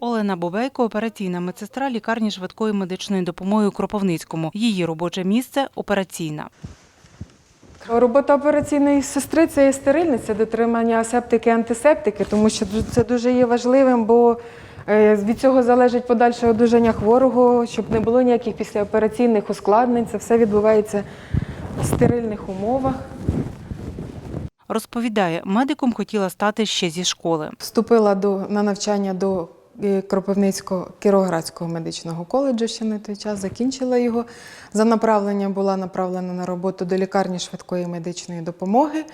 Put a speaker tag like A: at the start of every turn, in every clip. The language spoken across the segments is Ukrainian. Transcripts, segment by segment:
A: Олена Бобейко, операційна медсестра лікарні швидкої медичної допомоги у Кропивницькому. Її робоче місце операційна.
B: Робота операційної сестри це є стерильність, це дотримання асептики, антисептики, тому що це дуже є важливим, бо е, від цього залежить подальше одужання хворого, щоб не було ніяких післяопераційних ускладнень. Це все відбувається в стерильних умовах.
A: Розповідає, медиком хотіла стати ще зі школи.
B: Вступила до, на навчання до Кропивницького Кіровоградського медичного коледжу ще на той час, закінчила його. За направленням була направлена на роботу до лікарні швидкої медичної допомоги.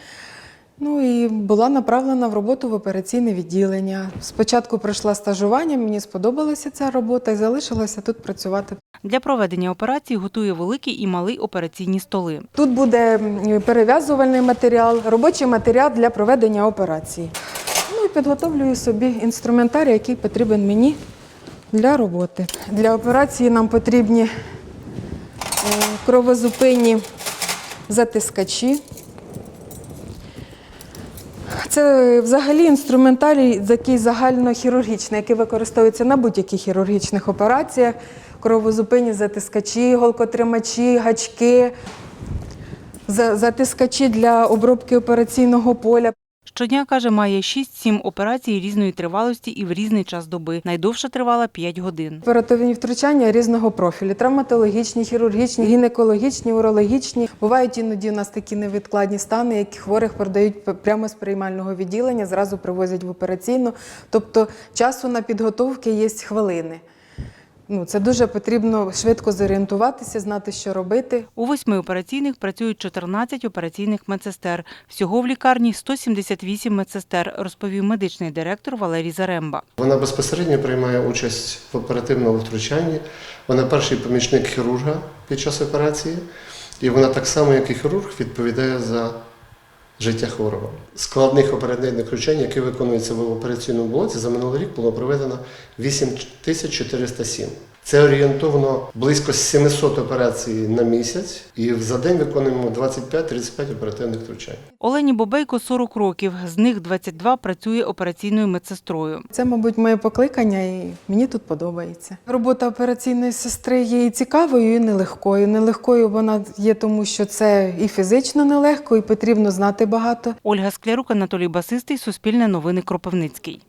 B: Ну і була направлена в роботу в операційне відділення. Спочатку пройшла стажування, мені сподобалася ця робота і залишилася тут працювати.
A: Для проведення операції готує великий і малий операційні столи.
B: Тут буде перев'язувальний матеріал, робочий матеріал для проведення операції. Підготовлюю собі інструментарій, який потрібен мені для роботи. Для операції нам потрібні е, кровозупинні затискачі. Це взагалі інструментарій, який загальнохірургічний, який використовується на будь-яких хірургічних операціях. Кровозупинні затискачі, голкотримачі, гачки, затискачі для обробки операційного поля.
A: Щодня, каже, має 6-7 операцій різної тривалості і в різний час доби. Найдовша тривала 5 годин.
B: Оперативні втручання різного профілю: травматологічні, хірургічні, гінекологічні, урологічні. Бувають іноді у нас такі невідкладні стани, які хворих передають прямо з приймального відділення, зразу привозять в операційну. Тобто часу на підготовки є хвилини. Ну, це дуже потрібно швидко зорієнтуватися, знати, що робити.
A: У восьми операційних працюють 14 операційних медсестер. Всього в лікарні 178 медсестер, розповів медичний директор Валерій Заремба.
C: Вона безпосередньо приймає участь в оперативному втручанні. Вона перший помічник хірурга під час операції, і вона так само, як і хірург, відповідає за життя хворого. Складних оперативних втручань, які виконуються в операційному блоці, за минулий рік було проведено 8407. Це орієнтовно близько 700 операцій на місяць, і за день виконуємо 25-35 оперативних втручань.
A: Олені Бобейко 40 років, з них 22 працює операційною медсестрою.
B: Це, мабуть, моє покликання, і мені тут подобається. Робота операційної сестри є і цікавою, і нелегкою. Нелегкою вона є, тому що це і фізично нелегко, і потрібно знати багато.
A: Ольга Склярук, Анатолій Басистий, Суспільне новини Кропивницький.